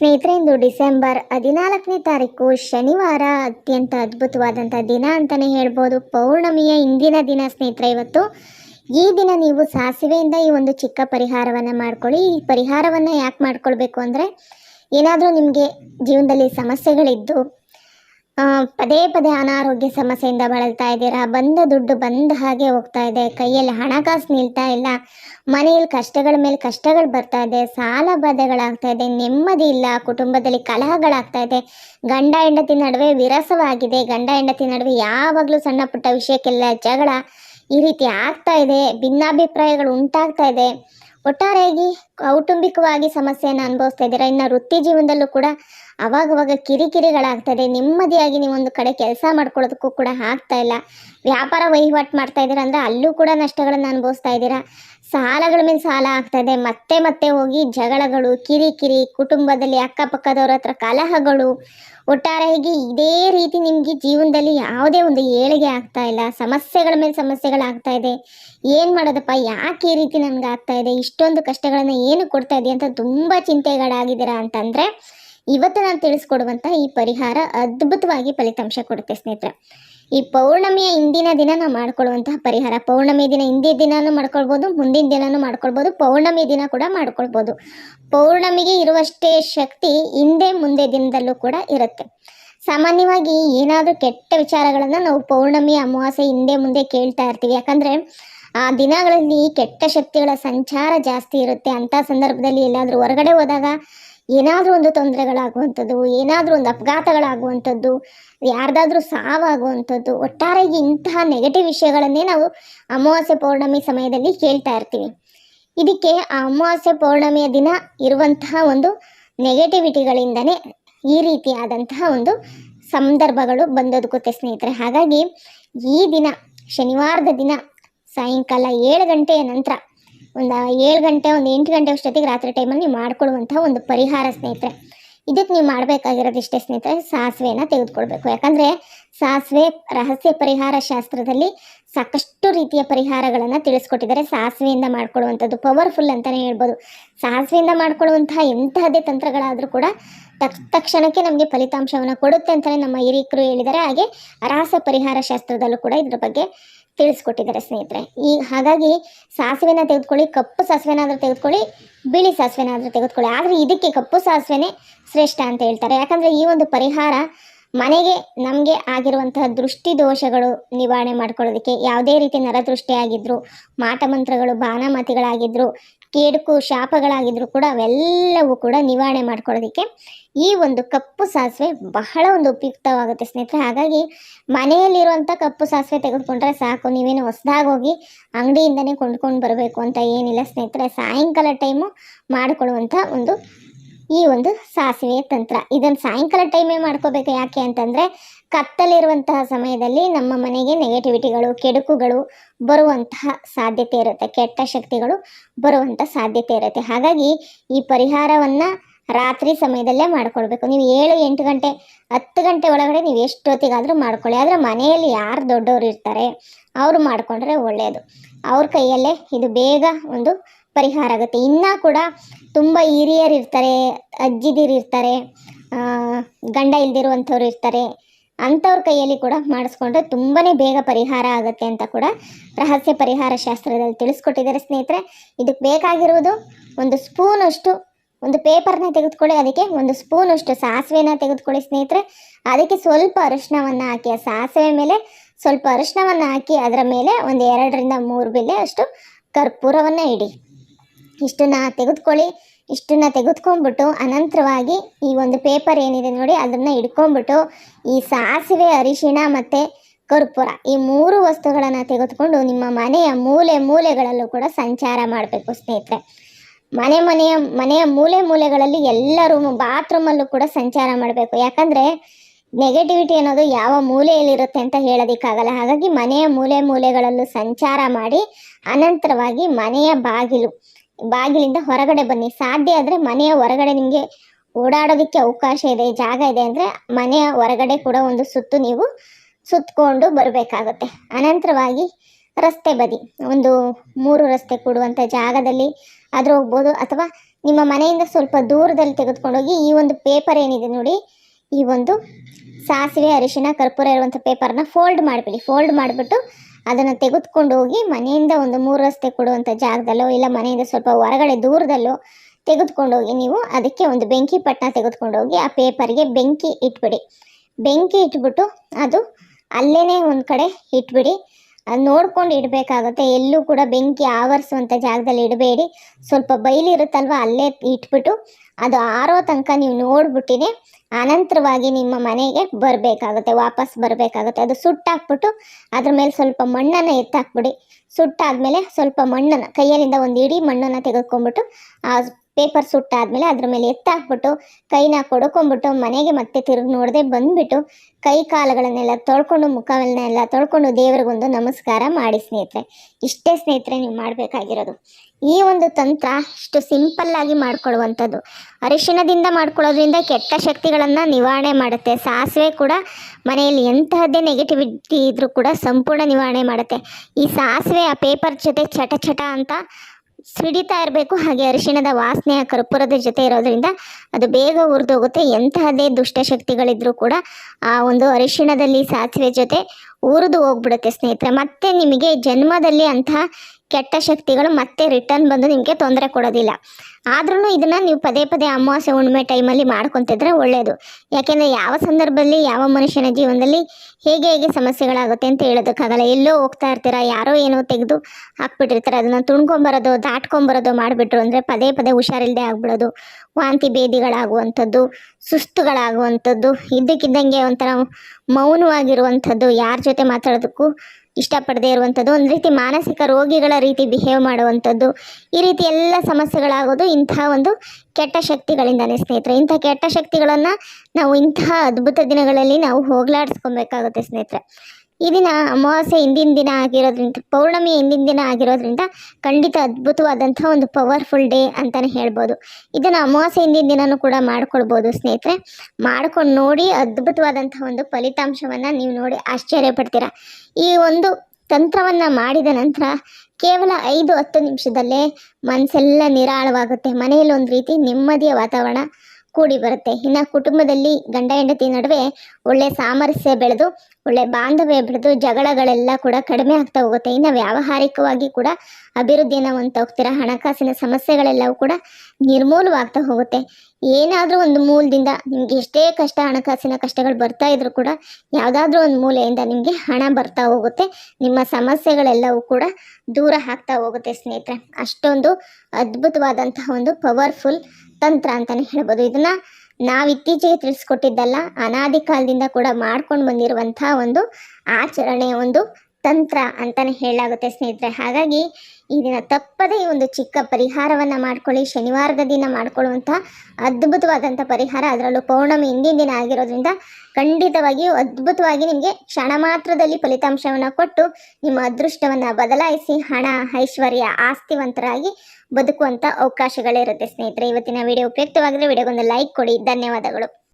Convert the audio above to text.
ಸ್ನೇಹಿತರೆ ಇಂದು ಡಿಸೆಂಬರ್ ಹದಿನಾಲ್ಕನೇ ತಾರೀಕು ಶನಿವಾರ ಅತ್ಯಂತ ಅದ್ಭುತವಾದಂಥ ದಿನ ಅಂತಲೇ ಹೇಳ್ಬೋದು. ಪೌರ್ಣಮಿಯ ಇಂದಿನ ದಿನ ಸ್ನೇಹಿತರೆ, ಇವತ್ತು ಈ ದಿನ ನೀವು ಸಾಸಿವೆಯಿಂದ ಈ ಒಂದು ಚಿಕ್ಕ ಪರಿಹಾರವನ್ನು ಮಾಡ್ಕೊಳ್ಳಿ. ಈ ಪರಿಹಾರವನ್ನು ಯಾಕೆ ಮಾಡ್ಕೊಳ್ಬೇಕು ಅಂದರೆ ಏನಾದರೂ ನಿಮಗೆ ಜೀವನದಲ್ಲಿ ಸಮಸ್ಯೆಗಳಿದ್ದು ಪದೇ ಪದೇ ಅನಾರೋಗ್ಯ ಸಮಸ್ಯೆಯಿಂದ ಬಳಲ್ತಾ ಇದ್ದೀರಾ? ಬಂದ ದುಡ್ಡು ಬಂದ ಹಾಗೆ ಹೋಗ್ತಾ ಇದೆ. ಕೈಯಲ್ಲಿ ಹಣಕಾಸು ನಿಲ್ತಾ ಇಲ್ಲ. ಮನೆಯಲ್ಲಿ ಕಷ್ಟಗಳ ಮೇಲೆ ಕಷ್ಟಗಳು ಬರ್ತಾ ಇದೆ. ಸಾಲ ಬಾಧೆಗಳಾಗ್ತಾ ಇದೆ. ನೆಮ್ಮದಿ ಇಲ್ಲ. ಕುಟುಂಬದಲ್ಲಿ ಕಲಹಗಳಾಗ್ತಾ ಇದೆ. ಗಂಡ, ಹೆಂಡತಿ ನಡುವೆ ವಿರಸವಾಗಿದೆ. ಗಂಡ, ಹೆಂಡತಿ ನಡುವೆ ಯಾವಾಗಲೂ ಸಣ್ಣ ಪುಟ್ಟ ವಿಷಯಕ್ಕೆಲ್ಲ ಜಗಳ ಈ ರೀತಿ ಆಗ್ತಾ ಇದೆ. ಭಿನ್ನಾಭಿಪ್ರಾಯಗಳು ಉಂಟಾಗ್ತಾ ಇದೆ. ಒಟ್ಟಾರೆಯಾಗಿ ಕೌಟುಂಬಿಕವಾಗಿ ಸಮಸ್ಯೆಯನ್ನು ಅನುಭವಿಸ್ತಾ ಇದ್ದೀರಾ? ಇನ್ನು ವೃತ್ತಿ ಜೀವನದಲ್ಲೂ ಕೂಡ ಅವಾಗವಾಗ ಕಿರಿಕಿರಿಗಳಾಗ್ತದೆ. ನೆಮ್ಮದಿಯಾಗಿ ಒಂದು ಕಡೆ ಕೆಲಸ ಮಾಡ್ಕೊಳ್ಳೋದಕ್ಕೂ ಕೂಡ ಆಗ್ತಾ ಇಲ್ಲ. ವ್ಯಾಪಾರ ವಹಿವಾಟು ಮಾಡ್ತಾ ಇದ್ದೀರಾ ಅಂದರೆ ಅಲ್ಲೂ ಕೂಡ ನಷ್ಟಗಳನ್ನು ಅನುಭವಿಸ್ತಾ ಇದ್ದೀರಾ? ಸಾಲಗಳ ಮೇಲೆ ಸಾಲ ಆಗ್ತಾ ಇದೆ ಮತ್ತೆ ಮತ್ತೆ ಹೋಗಿ ಜಗಳಗಳು, ಕಿರಿಕಿರಿ, ಕುಟುಂಬದಲ್ಲಿ ಅಕ್ಕಪಕ್ಕದವ್ರ ಹತ್ರ ಕಲಹಗಳು. ಒಟ್ಟಾರೆಯಾಗಿ ಇದೇ ರೀತಿ ನಿಮಗೆ ಜೀವನದಲ್ಲಿ ಯಾವುದೇ ಒಂದು ಏಳಿಗೆ ಆಗ್ತಾ ಇಲ್ಲ. ಸಮಸ್ಯೆಗಳ ಮೇಲೆ ಸಮಸ್ಯೆಗಳಾಗ್ತಾ ಇದೆ. ಏನು ಮಾಡೋದಪ್ಪ? ಯಾಕೆ ಈ ರೀತಿ ನನಗೆ ಆಗ್ತಾ ಇದೆ? ಇಷ್ಟೊಂದು ಕಷ್ಟಗಳನ್ನು ಏನು ಕೊಡ್ತಾ ಇದೆ ಅಂತ ತುಂಬ ಚಿಂತೆಗಳಾಗಿದ್ದೀರಾ ಅಂತಂದರೆ, ಇವತ್ತು ನಾನು ತಿಳಿಸ್ಕೊಡುವಂಥ ಈ ಪರಿಹಾರ ಅದ್ಭುತವಾಗಿ ಫಲಿತಾಂಶ ಕೊಡುತ್ತೆ ಸ್ನೇಹಿತರೆ. ಈ ಪೌರ್ಣಮಿಯ ಇಂದಿನ ದಿನ ನಾವು ಮಾಡ್ಕೊಳ್ಳುವಂತಹ ಪರಿಹಾರ. ಪೌರ್ಣಮಿ ದಿನ ಹಿಂದಿನ ದಿನನೂ ಮಾಡ್ಕೊಳ್ಬೋದು, ಮುಂದಿನ ದಿನನೂ ಮಾಡ್ಕೊಳ್ಬೋದು, ಪೌರ್ಣಮಿ ದಿನ ಕೂಡ ಮಾಡ್ಕೊಳ್ಬೋದು. ಪೌರ್ಣಮಿಗೆ ಇರುವಷ್ಟೇ ಶಕ್ತಿ ಹಿಂದೆ ಮುಂದೆ ದಿನದಲ್ಲೂ ಕೂಡ ಇರುತ್ತೆ. ಸಾಮಾನ್ಯವಾಗಿ ಏನಾದರೂ ಕೆಟ್ಟ ವಿಚಾರಗಳನ್ನು ನಾವು ಪೌರ್ಣಮಿ ಅಮಾವಾಸ್ಯೆ ಹಿಂದೆ ಮುಂದೆ ಕೇಳ್ತಾ ಇರ್ತೀವಿ. ಯಾಕಂದರೆ ಆ ದಿನಗಳಲ್ಲಿ ಕೆಟ್ಟ ಶಕ್ತಿಗಳ ಸಂಚಾರ ಜಾಸ್ತಿ ಇರುತ್ತೆ. ಅಂಥ ಸಂದರ್ಭದಲ್ಲಿ ಎಲ್ಲಾದರೂ ಹೊರಗಡೆ ಹೋದಾಗ ಏನಾದರೂ ಒಂದು ತೊಂದರೆಗಳಾಗುವಂಥದ್ದು, ಏನಾದರೂ ಒಂದು ಅಪಘಾತಗಳಾಗುವಂಥದ್ದು, ಯಾರ್ದಾದ್ರೂ ಸಾವಾಗುವಂಥದ್ದು ಒಟ್ಟಾರೆ ಇಂತಹ ನೆಗೆಟಿವ್ ವಿಷಯಗಳನ್ನೇ ನಾವು ಅಮಾವಾಸ್ಯೆ ಪೌರ್ಣಮಿ ಸಮಯದಲ್ಲಿ ಕೇಳ್ತಾ ಇರ್ತೀವಿ. ಇದಕ್ಕೆ ಆ ಅಮಾವಾಸ್ಯೆ ಪೌರ್ಣಮಿಯ ದಿನ ಇರುವಂತಹ ಒಂದು ನೆಗೆಟಿವಿಟಿಗಳಿಂದನೇ ಈ ರೀತಿಯಾದಂತಹ ಒಂದು ಸಂದರ್ಭಗಳು ಬಂದೊದಗುತ್ತೆ ಸ್ನೇಹಿತರೆ. ಹಾಗಾಗಿ ಈ ದಿನ, ಶನಿವಾರದ ದಿನ ಸಾಯಂಕಾಲ ಏಳು ಗಂಟೆಯ ನಂತರ ಒಂದು ಏಳು ಗಂಟೆ, ಒಂದು ಎಂಟು ಗಂಟೆ ಅಷ್ಟೊತ್ತಿಗೆ ರಾತ್ರಿ ಟೈಮಲ್ಲಿ ನೀವು ಮಾಡ್ಕೊಳ್ಳುವಂಥ ಒಂದು ಪರಿಹಾರ ಸ್ನೇಹಿತರೆ. ಇದಕ್ಕೆ ನೀವು ಮಾಡಬೇಕಾಗಿರೋದು ಇಷ್ಟೇ ಸ್ನೇಹಿತರೆ, ಸಾಸಿವೆನ ತೆಗೆದುಕೊಳ್ಬೇಕು. ಯಾಕಂದರೆ ಸಾಸಿವೆ ರಹಸ್ಯ ಪರಿಹಾರ ಶಾಸ್ತ್ರದಲ್ಲಿ ಸಾಕಷ್ಟು ರೀತಿಯ ಪರಿಹಾರಗಳನ್ನು ತಿಳಿಸ್ಕೊಟ್ಟಿದ್ದಾರೆ. ಸಾಸಿವೆಯಿಂದ ಮಾಡ್ಕೊಳ್ಳುವಂಥದ್ದು ಪವರ್ಫುಲ್ ಅಂತಲೇ ಹೇಳ್ಬೋದು. ಸಾಸಿವೆಯಿಂದ ಮಾಡ್ಕೊಳ್ಳುವಂತಹ ಎಂತಹದೇ ತಂತ್ರಗಳಾದರೂ ಕೂಡ ತಕ್, ತಕ್ಷಣಕ್ಕೆ ನಮಗೆ ಫಲಿತಾಂಶವನ್ನು ಕೊಡುತ್ತೆ ಅಂತಲೇ ನಮ್ಮ ಹಿರಿಯಕರು ಹೇಳಿದ್ದಾರೆ. ಹಾಗೆ ರಹಸ್ಯ ಪರಿಹಾರ ಶಾಸ್ತ್ರದಲ್ಲೂ ಕೂಡ ಇದ್ರ ಬಗ್ಗೆ ತಿಳಿಸ್ಕೊಟ್ಟಿದ್ದಾರೆ ಸ್ನೇಹಿತರೆ. ಈ ಹಾಗಾಗಿ ಸಾಸಿವೆನ ತೆಗೆದುಕೊಳ್ಳಿ, ಕಪ್ಪು ಸಾಸಿವೆನಾದರೂ ತೆಗೆದುಕೊಳ್ಳಿ, ಬಿಳಿ ಸಾಸಿವೆನಾದರೂ ತೆಗೆದುಕೊಳ್ಳಿ. ಆದರೆ ಇದಕ್ಕೆ ಕಪ್ಪು ಸಾಸಿವೆನೇ ಶ್ರೇಷ್ಠ ಅಂತ ಹೇಳ್ತಾರೆ. ಯಾಕಂದರೆ ಈ ಒಂದು ಪರಿಹಾರ ಮನೆಗೆ ನಮಗೆ ಆಗಿರುವಂತಹ ದೃಷ್ಟಿ ದೋಷಗಳು ನಿವಾರಣೆ ಮಾಡ್ಕೊಳ್ಳೋದಕ್ಕೆ ಯಾವುದೇ ರೀತಿ ನರದೃಷ್ಟಿ ಆಗಿದ್ರು ಮಾಟಮಂತ್ರಗಳು ಬಾಣಮತಿಗಳಾಗಿದ್ರು, ಕೇಡುಕು ಶಾಪಗಳಾಗಿದ್ದರೂ ಕೂಡ ಅವೆಲ್ಲವೂ ಕೂಡ ನಿವಾರಣೆ ಮಾಡ್ಕೊಳ್ಳೋದಕ್ಕೆ ಈ ಒಂದು ಕಪ್ಪು ಸಾಸಿವೆ ಬಹಳ ಒಂದು ಉಪಯುಕ್ತವಾಗುತ್ತೆ ಸ್ನೇಹಿತರೆ. ಹಾಗಾಗಿ ಮನೆಯಲ್ಲಿರುವಂಥ ಕಪ್ಪು ಸಾಸಿವೆ ತೆಗೆದುಕೊಂಡ್ರೆ ಸಾಕು, ನೀವೇನು ಹೊಸದಾಗಿ ಹೋಗಿ ಅಂಗಡಿಯಿಂದನೇ ಕೊಂಡ್ಕೊಂಡು ಬರಬೇಕು ಅಂತ ಏನಿಲ್ಲ ಸ್ನೇಹಿತರೆ. ಸಾಯಂಕಾಲ ಟೈಮು ಮಾಡಿಕೊಳ್ಳುವಂಥ ಒಂದು ಈ ಒಂದು ಸಾಸಿವೆ ತಂತ್ರ. ಇದನ್ನು ಸಾಯಂಕಾಲ ಟೈಮೇ ಮಾಡ್ಕೋಬೇಕು ಯಾಕೆ ಅಂತಂದರೆ, ಕತ್ತಲಿರುವಂತಹ ಸಮಯದಲ್ಲಿ ನಮ್ಮ ಮನೆಗೆ ನೆಗೆಟಿವಿಟಿಗಳು ಕೆಡುಕುಗಳು ಬರುವಂತಹ ಸಾಧ್ಯತೆ ಇರುತ್ತೆ. ಕೆಟ್ಟ ಶಕ್ತಿಗಳು ಬರುವಂಥ ಸಾಧ್ಯತೆ ಇರುತ್ತೆ. ಹಾಗಾಗಿ ಈ ಪರಿಹಾರವನ್ನು ರಾತ್ರಿ ಸಮಯದಲ್ಲೇ ಮಾಡ್ಕೊಳ್ಬೇಕು. ನೀವು ಏಳು, ಎಂಟು ಗಂಟೆ, ಹತ್ತು ಗಂಟೆ ಒಳಗಡೆ ನೀವು ಎಷ್ಟೊತ್ತಿಗಾದರೂ ಮಾಡ್ಕೊಳ್ಳಿ. ಆದರೆ ಮನೆಯಲ್ಲಿ ಯಾರು ದೊಡ್ಡವರು ಇರ್ತಾರೆ, ಅವರು ಮಾಡಿಕೊಂಡ್ರೆ ಒಳ್ಳೆಯದು ಅವ್ರ ಕೈಯಲ್ಲೇ ಇದು ಬೇಗ ಒಂದು ಪರಿಹಾರ ಆಗುತ್ತೆ. ಇನ್ನೂ ಕೂಡ ತುಂಬ ಹಿರಿಯರು ಇರ್ತಾರೆ, ಅಜ್ಜಿದಿರು ಇರ್ತಾರೆ ಗಂಡ ಇಲ್ದಿರುವಂಥವ್ರು ಇರ್ತಾರೆ, ಅಂಥವ್ರ ಕೈಯಲ್ಲಿ ಕೂಡ ಮಾಡಿಸ್ಕೊಂಡ್ರೆ ತುಂಬಾ ಬೇಗ ಪರಿಹಾರ ಆಗುತ್ತೆ ಅಂತ ಕೂಡ ರಹಸ್ಯ ಪರಿಹಾರ ಶಾಸ್ತ್ರದಲ್ಲಿ ತಿಳಿಸ್ಕೊಟ್ಟಿದ್ದಾರೆ ಸ್ನೇಹಿತರೆ. ಇದಕ್ಕೆ ಬೇಕಾಗಿರುವುದು ಒಂದು ಸ್ಪೂನಷ್ಟು ಒಂದು ಪೇಪರ್ನ ತೆಗೆದುಕೊಳ್ಳಿ, ಅದಕ್ಕೆ ಒಂದು ಸ್ಪೂನಷ್ಟು ಸಾಸಿವೆನ ತೆಗೆದುಕೊಳ್ಳಿ ಸ್ನೇಹಿತರೆ. ಅದಕ್ಕೆ ಸ್ವಲ್ಪ ಅರಿಶಿನವನ್ನು ಹಾಕಿ, ಆ ಸಾಸಿವೆ ಮೇಲೆ ಸ್ವಲ್ಪ ಅರಿಶಿನವನ್ನು ಹಾಕಿ, ಅದರ ಮೇಲೆ ಒಂದು ಎರಡರಿಂದ ಮೂರು ಬೆಲೆ ಅಷ್ಟು ಕರ್ಪೂರವನ್ನು ಇಡಿ. ಇಷ್ಟನ್ನ ತೆಗೆದುಕೊಳ್ಳಿ, ಇಷ್ಟನ್ನ ತೆಗೆದುಕೊಂಡ್ಬಿಟ್ಟು ಅನಂತರವಾಗಿ ಈ ಒಂದು ಪೇಪರ್ ಏನಿದೆ ನೋಡಿ ಅದನ್ನು ಇಟ್ಕೊಂಡ್ಬಿಟ್ಟು ಈ ಸಾಸಿವೆ, ಅರಿಶಿಣ ಮತ್ತು ಕರ್ಪೂರ ಈ ಮೂರು ವಸ್ತುಗಳನ್ನು ತೆಗೆದುಕೊಂಡು ನಿಮ್ಮ ಮನೆಯ ಮೂಲೆ ಮೂಲೆಗಳಲ್ಲೂ ಕೂಡ ಸಂಚಾರ ಮಾಡಬೇಕು ಸ್ನೇಹಿತರೆ. ಮನೆ ಮನೆಯ ಮನೆಯ ಮೂಲೆ ಮೂಲೆಗಳಲ್ಲಿ ಎಲ್ಲ ರೂಮ್ ಬಾತ್ರೂಮಲ್ಲೂ ಕೂಡ ಸಂಚಾರ ಮಾಡಬೇಕು. ಯಾಕಂದರೆ ನೆಗೆಟಿವಿಟಿ ಅನ್ನೋದು ಯಾವ ಮೂಲೆಯಲ್ಲಿರುತ್ತೆ ಅಂತ ಹೇಳೋದಕ್ಕಾಗಲ್ಲ. ಹಾಗಾಗಿ ಮನೆಯ ಮೂಲೆ ಮೂಲೆಗಳಲ್ಲೂ ಸಂಚಾರ ಮಾಡಿ ಅನಂತರವಾಗಿ ಮನೆಯ ಬಾಗಿಲು ಬಾಗಿಲಿಂದ ಹೊರಗಡೆ ಬನ್ನಿ. ಸಾಧ್ಯ ಆದರೆ ಮನೆಯ ಹೊರಗಡೆ ನಿಮಗೆ ಓಡಾಡೋದಕ್ಕೆ ಅವಕಾಶ ಇದೆ, ಜಾಗ ಇದೆ ಅಂದರೆ ಮನೆಯ ಹೊರಗಡೆ ಕೂಡ ಒಂದು ಸುತ್ತು ನೀವು ಸುತ್ತಕೊಂಡು ಬರಬೇಕಾಗುತ್ತೆ. ಅನಂತರವಾಗಿ ರಸ್ತೆ ಬದಿ. ಒಂದು ಮೂರು ರಸ್ತೆ ಕೂಡುವಂಥ ಜಾಗದಲ್ಲಿ ಆದರೂ ಹೋಗ್ಬೋದು. ಅಥವಾ ನಿಮ್ಮ ಮನೆಯಿಂದ ಸ್ವಲ್ಪ ದೂರದಲ್ಲಿ ತೆಗೆದುಕೊಂಡೋಗಿ ಈ ಒಂದು ಪೇಪರ್ ಏನಿದೆ ನೋಡಿ, ಈ ಒಂದು ಸಾಸಿವೆ ಅರಿಶಿನ, ಕರ್ಪೂರ ಇರುವಂಥ ಪೇಪರ್ನ ಫೋಲ್ಡ್ ಮಾಡಿಬಿಡಿ ಫೋಲ್ಡ್ ಮಾಡಿಬಿಟ್ಟು ಅದನ್ನು ತೆಗೆದುಕೊಂಡು ಹೋಗಿ ಮನೆಯಿಂದ ಒಂದು ಮೂರು ರಸ್ತೆ ಕೊಡುವಂಥ ಜಾಗದಲ್ಲೋ, ಇಲ್ಲ ಮನೆಯಿಂದ ಸ್ವಲ್ಪ ಹೊರಗಡೆ ದೂರದಲ್ಲೋ ತೆಗೆದುಕೊಂಡೋಗಿ ನೀವು ಅದಕ್ಕೆ ಒಂದು ಬೆಂಕಿ ಪಟ್ಟಣ ತೆಗೆದುಕೊಂಡೋಗಿ ಆ ಪೇಪರ್ಗೆ ಬೆಂಕಿ ಇಟ್ಬಿಡಿ. ಬೆಂಕಿ ಇಟ್ಬಿಟ್ಟು ಅದು ಅಲ್ಲೇ ಒಂದು ಕಡೆ ಇಟ್ಬಿಡಿ. ಅದು ನೋಡ್ಕೊಂಡು ಇಡಬೇಕಾಗುತ್ತೆ. ಎಲ್ಲೂ ಕೂಡ ಬೆಂಕಿ ಆವರಿಸುವಂಥ ಜಾಗದಲ್ಲಿ ಇಡಬೇಡಿ. ಸ್ವಲ್ಪ ಬಯಲಿರುತ್ತಲ್ವ ಅಲ್ಲೇ ಇಟ್ಬಿಟ್ಟು ಅದು ಆರೋ ತನಕ ನೀವು ನೋಡ್ಬಿಟ್ಟಿನೇ ಅನಂತರವಾಗಿ ನಿಮ್ಮ ಮನೆಗೆ ಬರಬೇಕಾಗುತ್ತೆ, ವಾಪಸ್ ಬರಬೇಕಾಗುತ್ತೆ. ಅದು ಸುಟ್ಟಾಕ್ಬಿಟ್ಟು ಅದ್ರ ಮೇಲೆ ಸ್ವಲ್ಪ ಮಣ್ಣನ್ನು ಎತ್ತಾಕ್ಬಿಡಿ. ಸುಟ್ಟಾದಮೇಲೆ ಸ್ವಲ್ಪ ಮಣ್ಣನ್ನು, ಕೈಯಲ್ಲಿಂದ ಒಂದು ಇಡೀ ಮಣ್ಣನ್ನು ತೆಗೆದುಕೊಂಡ್ಬಿಟ್ಟು ಆ ಪೇಪರ್ ಸುಟ್ಟಾದ್ಮೇಲೆ ಅದ್ರ ಮೇಲೆ ಎತ್ತಾಕ್ಬಿಟ್ಟು ಕೈನ ಕೊಡ್ಕೊಂಬಿಟ್ಟು ಮನೆಗೆ ಮತ್ತೆ ತಿರುಗಿ ನೋಡದೆ ಬಂದ್ಬಿಟ್ಟು ಕೈ ಕಾಲುಗಳನ್ನೆಲ್ಲ ತೊಳ್ಕೊಂಡು ಮುಖವನ್ನೆಲ್ಲ ತೊಳ್ಕೊಂಡು ದೇವರಿಗೊಂದು ನಮಸ್ಕಾರ ಮಾಡಿ ಸ್ನೇಹಿತರೆ. ಇಷ್ಟೇ ಸ್ನೇಹಿತರೆ ನೀವು ಮಾಡಬೇಕಾಗಿರೋದು. ಈ ಒಂದು ತಂತ್ರ ಇಷ್ಟು ಸಿಂಪಲ್ ಆಗಿ ಮಾಡ್ಕೊಳ್ಳುವಂಥದ್ದು ಅರಿಶಿಣದಿಂದ ಮಾಡ್ಕೊಳ್ಳೋದ್ರಿಂದ ಕೆಟ್ಟ ಶಕ್ತಿಗಳನ್ನು ನಿವಾರಣೆ ಮಾಡುತ್ತೆ. ಸಾಸಿವೆ ಕೂಡ ಮನೆಯಲ್ಲಿ ಎಂತಹದ್ದೇ ನೆಗೆಟಿವಿಟಿ ಇದ್ರೂ ಕೂಡ ಸಂಪೂರ್ಣ ನಿವಾರಣೆ ಮಾಡುತ್ತೆ. ಈ ಸಾಸಿವೆ ಆ ಪೇಪರ್ ಜೊತೆ ಚಟ ಚಟ ಅಂತ ಸಿಡಿತಾ ಇರಬೇಕು. ಹಾಗೆ ಅರಿಶಿಣದ ವಾಸನೆ ಕರ್ಪೂರದ ಜೊತೆ ಇರೋದ್ರಿಂದ ಅದು ಬೇಗ ಉರಿದೋಗುತ್ತೆ. ಎಂತಹದೇ ದುಷ್ಟಶಕ್ತಿಗಳಿದ್ರೂ ಕೂಡ ಆ ಒಂದು ಅರಿಶಿಣದಲ್ಲಿ ಸಾಸಿವೆ ಜೊತೆ ಉರಿದು ಹೋಗ್ಬಿಡುತ್ತೆ ಸ್ನೇಹಿತರೆ. ಮತ್ತೆ ನಿಮಗೆ ಜನ್ಮದಲ್ಲಿ ಅಂತಹ ಕೆಟ್ಟ ಶಕ್ತಿಗಳು ಮತ್ತೆ ರಿಟರ್ನ್ ಬಂದು ನಿಮಗೆ ತೊಂದರೆ ಕೊಡೋದಿಲ್ಲ. ಆದ್ರೂ ಇದನ್ನು ನೀವು ಪದೇ ಪದೇ ಅಮಾವಾಸ್ಯೆ, ಹುಣ್ಣಿಮೆ ಟೈಮಲ್ಲಿ ಮಾಡ್ಕೊತಿದ್ರೆ ಒಳ್ಳೆಯದು ಯಾಕೆಂದರೆ ಯಾವ ಸಂದರ್ಭದಲ್ಲಿ, ಯಾವ ಮನುಷ್ಯನ ಜೀವನದಲ್ಲಿ ಹೇಗೆ ಹೇಗೆ ಸಮಸ್ಯೆಗಳಾಗುತ್ತೆ ಅಂತ ಹೇಳೋದಕ್ಕಾಗಲ್ಲ. ಎಲ್ಲೋ ಹೋಗ್ತಾ ಇರ್ತೀರ, ಯಾರೋ ಏನೋ ತೆಗೆದು ಹಾಕ್ಬಿಟ್ಟಿರ್ತಾರೆ. ಅದನ್ನು ತುಣ್ಕೊಂಬರೋದು, ದಾಟ್ಕೊಂಬರೋದು ಮಾಡಿಬಿಟ್ರು ಅಂದರೆ ಪದೇ ಪದೇ ಹುಷಾರಿಲ್ಲದೆ ಆಗ್ಬಿಡೋದು. ವಾಂತಿ ಭೇದಿಗಳಾಗುವಂಥದ್ದು, ಸುಸ್ತುಗಳಾಗುವಂಥದ್ದು, ಇದ್ದಕ್ಕಿದ್ದಂಗೆ ಒಂಥರ ಮೌನವಾಗಿರುವಂಥದ್ದು, ಯಾರ ಜೊತೆ ಮಾತಾಡೋದಕ್ಕೂ ಇಷ್ಟಪಡದೇ ಇರುವಂಥದ್ದು. ಒಂದು ರೀತಿ ಮಾನಸಿಕ ರೋಗಿಗಳ ರೀತಿ ಬಿಹೇವ್ ಮಾಡುವಂಥದ್ದು. ಈ ರೀತಿ ಎಲ್ಲ ಸಮಸ್ಯೆಗಳಾಗೋದು ಇಂತಹ ಒಂದು ಕೆಟ್ಟ ಶಕ್ತಿಗಳಿಂದಲೇ ಸ್ನೇಹಿತರೆ. ಇಂಥ ಕೆಟ್ಟ ಶಕ್ತಿಗಳನ್ನು ನಾವು ಇಂತಹ ಅದ್ಭುತ ದಿನಗಳಲ್ಲಿ ನಾವು ಹೋಗಲಾಡಿಸ್ಕೊಬೇಕಾಗುತ್ತೆ ಸ್ನೇಹಿತರೆ. ಈ ದಿನ ಅಮಾವಾಸ್ಯೆ ಹಿಂದಿನ ದಿನ ಆಗಿರೋದ್ರಿಂದ, ಪೌರ್ಣಮಿ ಹಿಂದಿನ ದಿನ ಆಗಿರೋದ್ರಿಂದ ಖಂಡಿತ ಅದ್ಭುತವಾದಂಥ ಒಂದು ಪವರ್ಫುಲ್ ಡೇ ಅಂತಲೇ ಹೇಳ್ಬೋದು. ಇದನ್ನು ಅಮಾವಾಸ್ಯೆ ಹಿಂದಿನ ದಿನವೂ ಕೂಡ ಮಾಡ್ಕೊಳ್ಬೋದು ಸ್ನೇಹಿತರೆ. ಮಾಡ್ಕೊಂಡು ನೋಡಿ ಅದ್ಭುತವಾದಂಥ ಒಂದು ಫಲಿತಾಂಶವನ್ನು ನೀವು ನೋಡಿ ಆಶ್ಚರ್ಯ ಪಡ್ತೀರಾ. ಈ ಒಂದು ತಂತ್ರವನ್ನು ಮಾಡಿದ ನಂತರ ಕೇವಲ ಐದು ಹತ್ತು ನಿಮಿಷದಲ್ಲೇ ಮನಸ್ಸೆಲ್ಲ ನಿರಾಳವಾಗುತ್ತೆ. ಮನೆಯಲ್ಲಿ ಒಂದು ರೀತಿ ನೆಮ್ಮದಿಯ ವಾತಾವರಣ ಕೂಡಿ ಬರುತ್ತೆ. ಇನ್ನು ಕುಟುಂಬದಲ್ಲಿ ಗಂಡ ಹೆಂಡತಿ ನಡುವೆ ಒಳ್ಳೆ ಸಾಮರಸ್ಯ ಬೆಳೆದು, ಒಳ್ಳೆ ಬಾಂಧವ್ಯ ಬೆಳೆದು ಜಗಳಗಳೆಲ್ಲ ಕೂಡ ಕಡಿಮೆ ಆಗ್ತಾ ಹೋಗುತ್ತೆ. ಇನ್ನು ವ್ಯಾವಹಾರಿಕವಾಗಿ ಕೂಡ ಅಭಿವೃದ್ಧಿಯನ್ನು ಹೊಂದ್ತಾ ಹೋಗ್ತೀರಾ? ಹಣಕಾಸಿನ ಸಮಸ್ಯೆಗಳೆಲ್ಲವೂ ಕೂಡ ನಿರ್ಮೂಲವಾಗ್ತಾ ಹೋಗುತ್ತೆ. ಏನಾದರೂ ಒಂದು ಮೂಲದಿಂದ ನಿಮ್ಗೆ ಎಷ್ಟೇ ಕಷ್ಟ, ಹಣಕಾಸಿನ ಕಷ್ಟಗಳು ಬರ್ತಾ ಇದ್ರೂ ಕೂಡ ಯಾವುದಾದ್ರೂ ಒಂದು ಮೂಲೆಯಿಂದ ನಿಮಗೆ ಹಣ ಬರ್ತಾ ಹೋಗುತ್ತೆ. ನಿಮ್ಮ ಸಮಸ್ಯೆಗಳೆಲ್ಲವೂ ಕೂಡ ದೂರ ಆಗ್ತಾ ಹೋಗುತ್ತೆ ಸ್ನೇಹಿತರೆ. ಅಷ್ಟೊಂದು ಅದ್ಭುತವಾದಂತಹ ಒಂದು ಪವರ್ಫುಲ್ ತಂತ್ರ ಅಂತಲೇ ಹೇಳ್ಬೋದು. ಇದನ್ನು ನಾವು ಇತ್ತೀಚೆಗೆ ತಿಳಿಸ್ಕೊಟ್ಟಿದ್ದಲ್ಲ ಅನಾದಿ ಕಾಲದಿಂದ ಕೂಡ ಮಾಡ್ಕೊಂಡು ಬಂದಿರುವಂಥ ಒಂದು ಆಚರಣೆ ಒಂದು ತಂತ್ರ ಅಂತಲೇ ಹೇಳಲಾಗುತ್ತೆ ಸ್ನೇಹಿತರೆ. ಹಾಗಾಗಿ ಈ ದಿನ ತಪ್ಪದೇ ಒಂದು ಚಿಕ್ಕ ಪರಿಹಾರವನ್ನು ಮಾಡ್ಕೊಳ್ಳಿ. ಶನಿವಾರದ ದಿನ ಮಾಡ್ಕೊಳ್ಳುವಂಥ ಅದ್ಭುತವಾದಂಥ ಪರಿಹಾರ ಅದರಲ್ಲೂ ಪೌರ್ಣಮಿ ಹಿಂದಿನ ದಿನ ಆಗಿರೋದ್ರಿಂದ ಖಂಡಿತವಾಗಿಯೂ ಅದ್ಭುತವಾಗಿ ನಿಮಗೆ ಕ್ಷಣ ಮಾತ್ರದಲ್ಲಿ ಫಲಿತಾಂಶವನ್ನು ಕೊಟ್ಟು ನಿಮ್ಮ ಅದೃಷ್ಟವನ್ನು ಬದಲಾಯಿಸಿ ಹಣ, ಐಶ್ವರ್ಯ, ಆಸ್ತಿವಂತರಾಗಿ ಬದುಕುವಂಥ ಅವಕಾಶಗಳಿರುತ್ತೆ ಸ್ನೇಹಿತರೆ. ಇವತ್ತಿನ ವಿಡಿಯೋ ಉಪಯುಕ್ತವಾಗಿದ್ರೆ ವಿಡಿಯೋಗೊಂದು ಲೈಕ್ ಕೊಡಿ. ಧನ್ಯವಾದಗಳು.